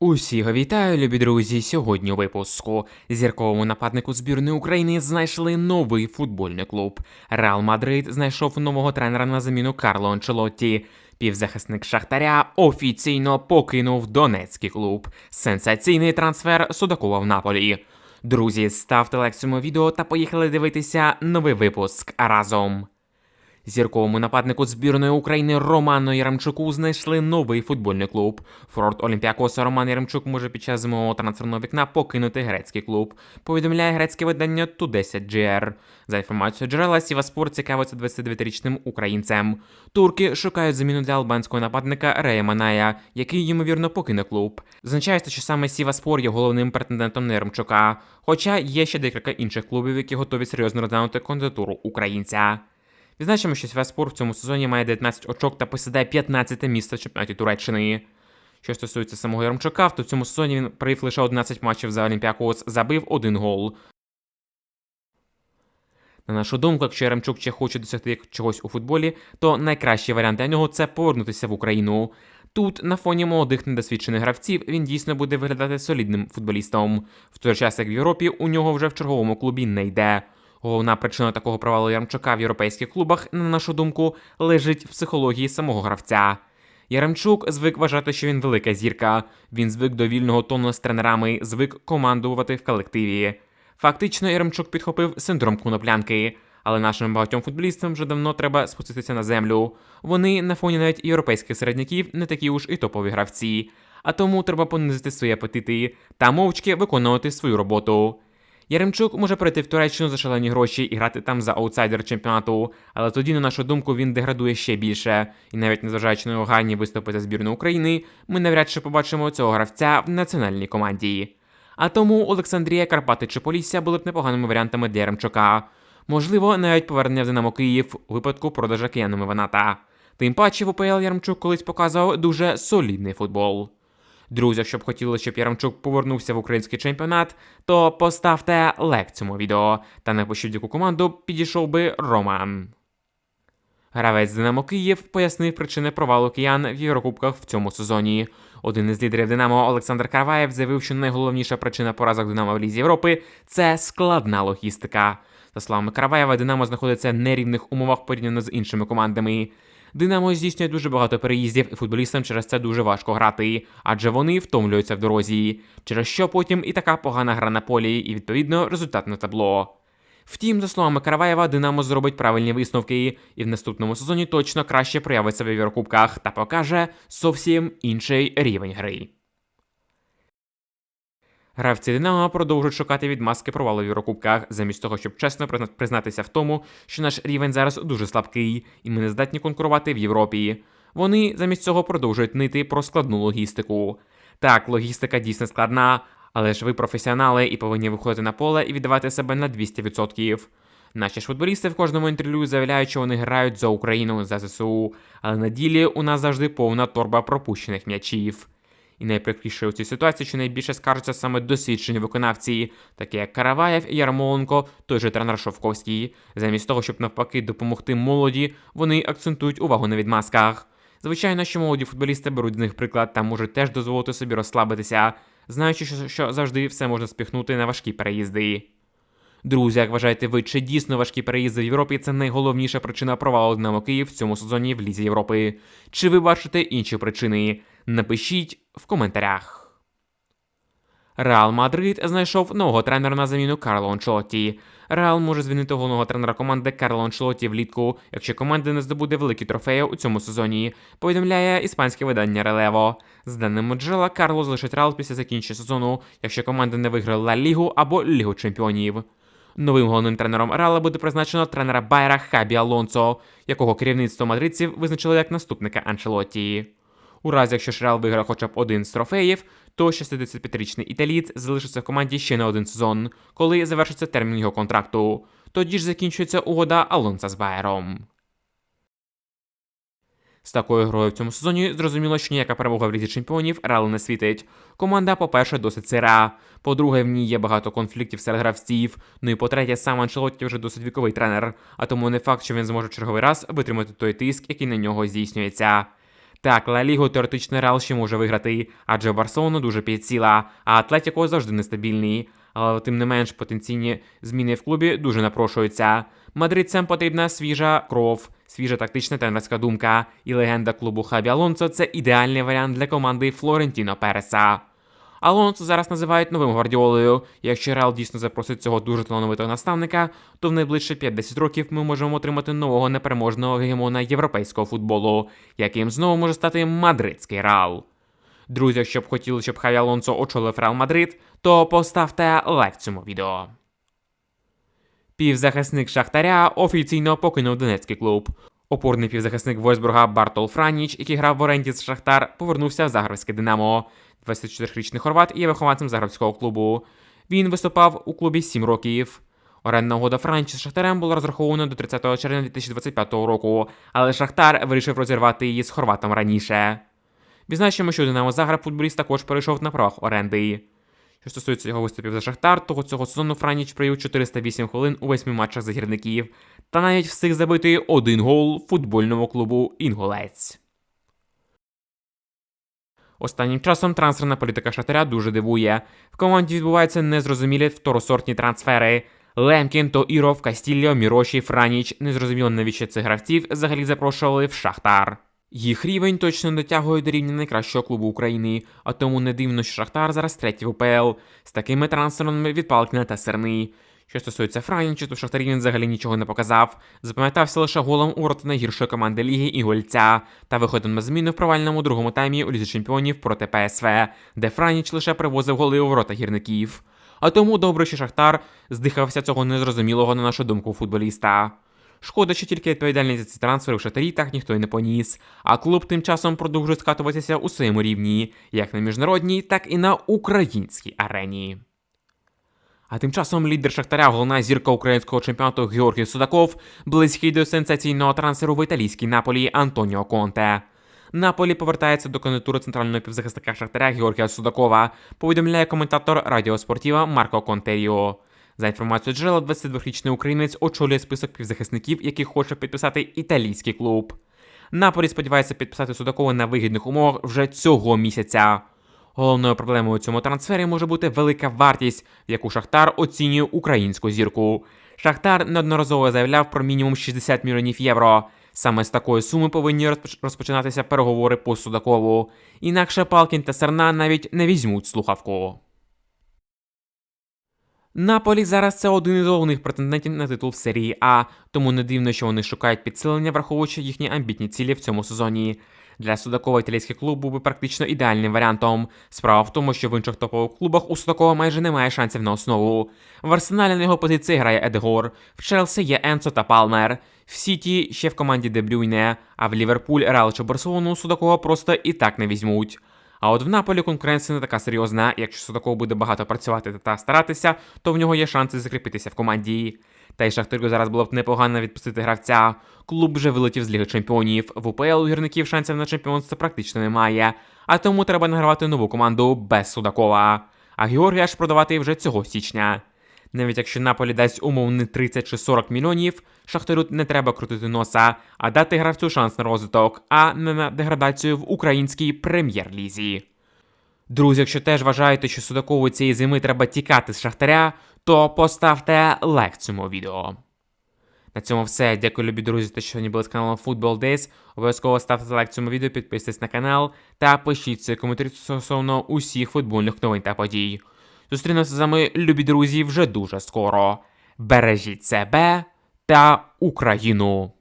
Усіх вітаю, любі друзі. Сьогодні у випуску зірковому нападнику збірної України знайшли новий футбольний клуб. Реал Мадрид знайшов нового тренера на заміну Карло Анчелотті. Півзахисник Шахтаря офіційно покинув Донецький клуб. Сенсаційний трансфер Судакова в Наполі. Друзі, ставте лайк цьому відео та поїхали дивитися новий випуск разом. Зірковому нападнику збірної України Роману Яремчуку знайшли новий футбольний клуб. Форвард Олімпіакоса Роман Яремчук може під час зимового трансферного вікна покинути грецький клуб. Повідомляє грецьке видання Ту-10GR. За інформацією джерела, Сіваспор цікавиться 29-річним українцем. Турки шукають заміну для албанського нападника Рея Маная, який ймовірно покине клуб. Зазначається, що саме Сіваспор є головним претендентом на Яремчука, хоча є ще декілька інших клубів, які готові серйозно розглянути кандидатуру українця. Відзначимо, що Сіваспор в цьому сезоні має 19 очок та посідає 15 місце в чемпіонаті Туреччини. Що стосується самого Яремчука, то в цьому сезоні він провів лише 11 матчів за Олімпіакос, забив один гол. На нашу думку, якщо Яремчук ще хоче досягти чогось у футболі, то найкращий варіант для нього це повернутися в Україну. Тут, на фоні молодих недосвідчених гравців, він дійсно буде виглядати солідним футболістом. В той час, як в Європі, у нього вже в черговому клубі не йде. Головна причина такого провалу Яремчука в європейських клубах, на нашу думку, лежить в психології самого гравця. Яремчук звик вважати, що він велика зірка. Він звик до вільного тону з тренерами, звик командувати в колективі. Фактично, Яремчук підхопив синдром коноплянки, але нашим багатьом футболістам вже давно треба спуститися на землю. Вони на фоні навіть європейських середняків не такі уж і топові гравці. А тому треба понизити свої апетити та мовчки виконувати свою роботу. Яремчук може прийти в Туреччину за шалені гроші і грати там за аутсайдер чемпіонату, але тоді, на нашу думку, він деградує ще більше. І навіть незважаючи на його гарні виступи за збірну України, ми навряд чи побачимо цього гравця в національній команді. А тому Олександрія, Карпати чи Полісся були б непоганими варіантами для Яремчука. Можливо, навіть повернення в Динамо Київ у випадку продажа киянами Ваната. Тим паче в УПЛ Яремчук колись показував дуже солідний футбол. Друзі, якщо б хотіли, щоб Яремчук повернувся в український чемпіонат, то поставте лайк цьому відео та напишіть, яку команду підійшов би Роман. Гравець Динамо Київ пояснив причини провалу киян в Єврокубках в цьому сезоні. Один із лідерів Динамо Олександр Карваєв заявив, що найголовніша причина поразок Динамо в Лізі Європи це складна логістика. За словами Караваєва, Динамо знаходиться в нерівних умовах порівняно з іншими командами. Динамо здійснює дуже багато переїздів, і футболістам через це дуже важко грати, адже вони втомлюються в дорозі, через що потім і така погана гра на полі, і відповідно результатне табло. Втім, за словами Караваєва, Динамо зробить правильні висновки і в наступному сезоні точно краще проявить себе в Єврокубках та покаже зовсім інший рівень гри. Гравці Динамо продовжують шукати відмазки провалу в Єврокубках, замість того, щоб чесно призна- признатися в тому, що наш рівень зараз дуже слабкий, і ми не здатні конкурувати в Європі. Вони замість цього продовжують нити про складну логістику. Так, логістика дійсно складна, але ж ви професіонали і повинні виходити на поле і віддавати себе на 200%. Наші ж футболісти в кожному інтерв'ю заявляють, що вони грають за Україну за ЗСУ, але на ділі у нас завжди повна торба пропущених м'ячів. І найприкріше у цій ситуації, що найбільше скаржаться саме досвідчені виконавці, такі як Караваєв, і Ярмоленко, той же тренер Шовковський. Замість того, щоб навпаки допомогти молоді, вони акцентують увагу на відмазках. Звичайно, що молоді футболісти беруть з них приклад та можуть теж дозволити собі розслабитися, знаючи, що, завжди все можна спіхнути на важкі переїзди. Друзі, як вважаєте ви, чи дійсно важкі переїзди в Європі це найголовніша причина провалу Динамо Київ в цьому сезоні в Лізі Європи? Чи ви бачите інші причини? Напишіть в коментарях. Реал Мадрид знайшов нового тренера на заміну Карло Анчелотті. Реал може звільнити головного тренера команди Карло Анчелотті влітку, якщо команда не здобуде великі трофеї у цьому сезоні, повідомляє іспанське видання Релево. З даними джерела, Карло залишить Реал після закінчення сезону, якщо команда не виграє Ла Лігу або Лігу Чемпіонів. Новим головним тренером Реала буде призначено тренера Байра Хабі Алонсо, якого керівництво мадридців визначило як наступника Анчелотті. У разі, якщо ж Реал виграє хоча б один з трофеїв, то 65-річний італієць залишиться в команді ще на один сезон, коли завершиться термін його контракту. Тоді ж закінчується угода Алонса з Байером. З такою грою в цьому сезоні зрозуміло, що ніяка перемога в Лізі чемпіонів Реалу не світить. Команда, по-перше, досить сира. По-друге, в ній є багато конфліктів серед гравців. Ну і по-третє, сам Анчелотті вже досить віковий тренер, а тому не факт, що він зможе черговий раз витримати той тиск, який на нього здійснюється. Так, Ла Лігу теоретично Реал ще може виграти, адже Барселона дуже підсіла, а Атлетіко завжди нестабільний. Але тим не менш потенційні зміни в клубі дуже напрошуються. Мадридцям потрібна свіжа кров, свіжа тактична тренерська думка, і легенда клубу Хабі Алонсо це ідеальний варіант для команди Флорентіно Переса. Алонсо зараз називають новим гвардіолою. Якщо Реал дійсно запросить цього дуже талановитого наставника, то в найближчі 5-10 років ми можемо отримати нового непереможного гегемона європейського футболу, яким знову може стати мадридський Реал. Друзі, якщо б хотіли, щоб Хаві Алонсо очолив Реал Мадрид, то поставте лайк цьому відео. Півзахисник Шахтаря офіційно покинув Донецький клуб. Опорний півзахисник Войсбурга Бартол Франіч, який грав в оренді з Шахтар, повернувся в Загребське Динамо. 24-річний хорват є вихованцем Загребського клубу. Він виступав у клубі 7 років. Орендна угода Франчі з Шахтарем була розрахована до 30 червня 2025 року, але Шахтар вирішив розірвати її з хорватом раніше. Відзначимо, що Динамо Загреб футболіст також перейшов на правах оренди. Що стосується його виступів за Шахтар, то цього сезону Франіч провів 408 хвилин у 8 матчах за гірників, та навіть встиг забити один гол футбольному клубу Інголець. Останнім часом трансферна політика Шахтаря дуже дивує. В команді відбуваються незрозумілі второсортні трансфери. Лемкін, Тоіров, Кастільо, Міроші, Франіч. Незрозуміло, навіщо цих гравців взагалі запрошували в Шахтар. Їх рівень точно дотягує до рівня найкращого клубу України, а тому не дивно, що Шахтар зараз третій в УПЛ з такими трансферами від Палкіна та Серни. Що стосується Франіча, то Шахтар він взагалі нічого не показав. Запам'ятався лише голом у ворота найгіршої команди ліги і гольця та виходом на зміну в провальному другому таймі у лізі чемпіонів проти ПСВ, де Франіч лише привозив голи у ворота гірників. А тому добре, що Шахтар здихався цього незрозумілого, на нашу думку, футболіста. Шкода, що тільки відповідальність за ці трансфери в шатарі так ніхто й не поніс. А клуб тим часом продовжує скатуватися у своєму рівні, як на міжнародній, так і на українській арені. А тим часом лідер Шахтаря, головна зірка українського чемпіонату Георгій Судаков, близький до сенсаційного трансферу в італійській Наполі Антоніо Конте. Наполі повертається до кандидатури центрального півзахисника Шахтаря Георгія Судакова, повідомляє коментатор Радіо Спортіва Марко Контеріо. За інформацією джерела, 22-річний українець очолює список півзахисників, яких хоче підписати італійський клуб. Наполі сподівається підписати Судакова на вигідних умовах вже цього місяця. Головною проблемою у цьому трансфері може бути велика вартість, в яку Шахтар оцінює українську зірку. Шахтар неодноразово заявляв про мінімум 60 мільйонів євро. Саме з такої суми повинні розпоч- розпочинатися переговори по Судакову. Інакше Палкін та Серна навіть не візьмуть слухавку. Наполі зараз це один із головних претендентів на титул в серії А, тому не дивно, що вони шукають підсилення, враховуючи їхні амбітні цілі в цьому сезоні. Для Судакова італійський клуб був би практично ідеальним варіантом. Справа в тому, що в інших топових клубах у Судакова майже немає шансів на основу. В Арсеналі на його позиції грає Едегор, в Челсі є Енцо та Палмер, в Сіті ще в команді Деблюйне, а в Ліверпуль, Реал чи Барселону Судакова просто і так не візьмуть. А от в Наполі конкуренція не така серйозна. Якщо Судаков буде багато працювати та старатися, то в нього є шанси закріпитися в команді. Та й Шахтирку зараз було б непогано відпустити гравця. Клуб вже вилетів з Ліги Чемпіонів. В УПЛ у гірників шансів на чемпіонство практично немає. А тому треба награвати нову команду без Судакова. А Георгія ж продавати вже цього січня. Навіть якщо Наполі дасть умовний 30 чи 40 мільйонів, Шахтарю не треба крутити носа, а дати гравцю шанс на розвиток, а не на деградацію в українській прем'єр-лізі. Друзі, якщо теж вважаєте, що Судакову цієї зими треба тікати з Шахтаря, то поставте лайк цьому відео. На цьому все. Дякую, любі друзі, те, що сьогодні були з каналом Football Days. Обов'язково ставте лайк цьому відео, підписуйтесь на канал та пишіть коментарі стосовно усіх футбольних новин та подій. Зустрінемося з вами, любі друзі, вже дуже скоро. Бережіть себе та Україну!